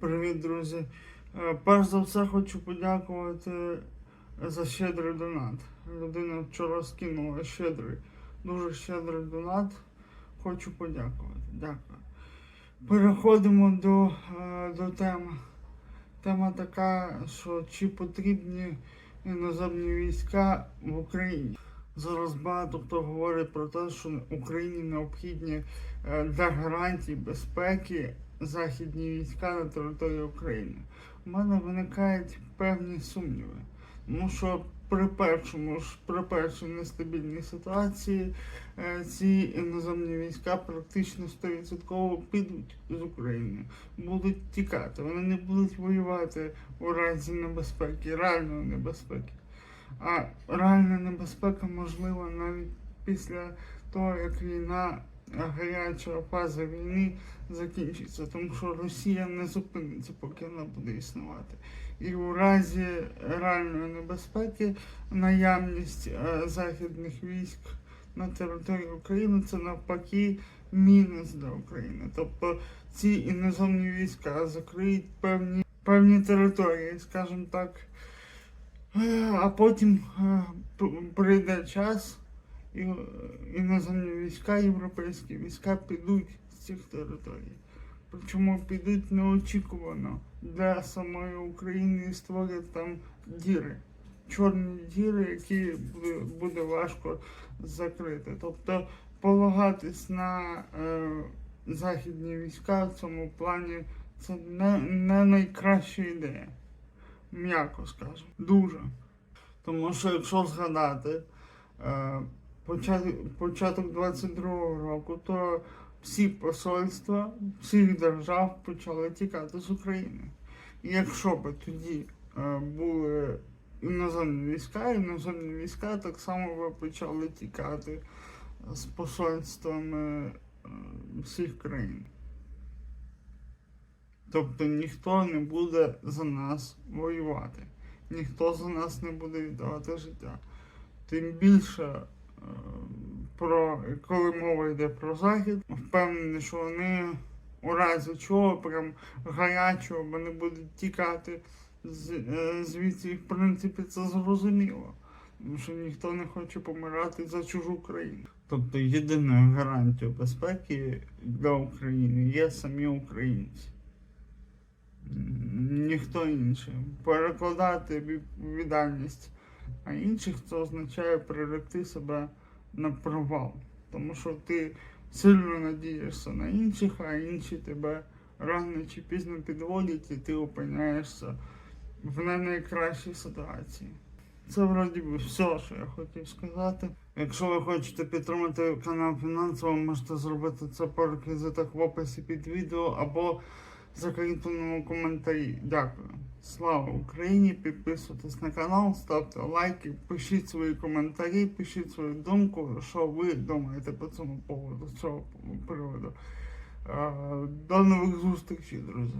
Привіт, друзі. Е, Перш за все хочу подякувати за щедрий донат. Людина вчора скинула щедрий, дуже щедрий донат. Хочу подякувати. Дякую. Переходимо до, е, до теми. Тема така, що чи потрібні іноземні війська в Україні. Зараз багато хто говорить про те, що Україні необхідні е, для гарантій безпеки західні війська на території України. У мене виникають певні сумніви. Тому що при першому ж при першій нестабільній ситуації е, ці іноземні війська практично 100% підуть з України, будуть тікати. Вони не будуть воювати у разі небезпеки, реальної небезпеки. А реальна небезпека можлива навіть після того, як війна, гаряча фаза війни закінчиться, тому що Росія не зупиниться, поки вона буде існувати. І у разі реальної небезпеки наявність е, західних військ на території України це навпаки мінус для України. Тобто ці іноземні війська закриють певні, певні території, скажімо так. Е, А потім е, прийде час, іноземні війська, європейські війська підуть з цих територій. Причому підуть неочікувано для самої України і створять там діри. Чорні діри, які буде, важко закрити. Тобто полагатись на е, західні війська в цьому плані це не, не найкраща ідея м'яко скажемо. Дуже. Тому що якщо згадати е, початок, початок 22-го року, то всі посольства всіх держав почали тікати з України. І якщо б тоді е, були іноземні війська, іноземні війська так само би почали тікати з посольствами е, всіх країн. Тобто ніхто не буде за нас воювати, ніхто за нас не буде віддавати життя. Тим більше, про, коли мова йде про захід, впевнений, що вони у разі чого прям гарячого вони будуть тікати е, звідси, в принципі це зрозуміло. Тому що ніхто не хоче помирати за чужу країну. Тобто єдиною гарантією безпеки для України є самі українці ніхто інший. Перекладати відповідальність на інших це означає приректи себе на провал. Тому що ти сильно надієшся на інших, а інші тебе рано чи пізно підводять і ти опиняєшся в не найкращій ситуації. Це вроді би все, що я хотів сказати. Якщо ви хочете підтримати канал фінансово, можете зробити це по реквізитах в описі під відео або закріпленому коментарі. Дякую. Слава Україні! Підписуйтесь на канал, ставте лайки, пишіть свої коментарі, пишіть свою думку, що ви думаєте по цьому поводу, з цього приводу. Е, До нових зустрічей, друзі.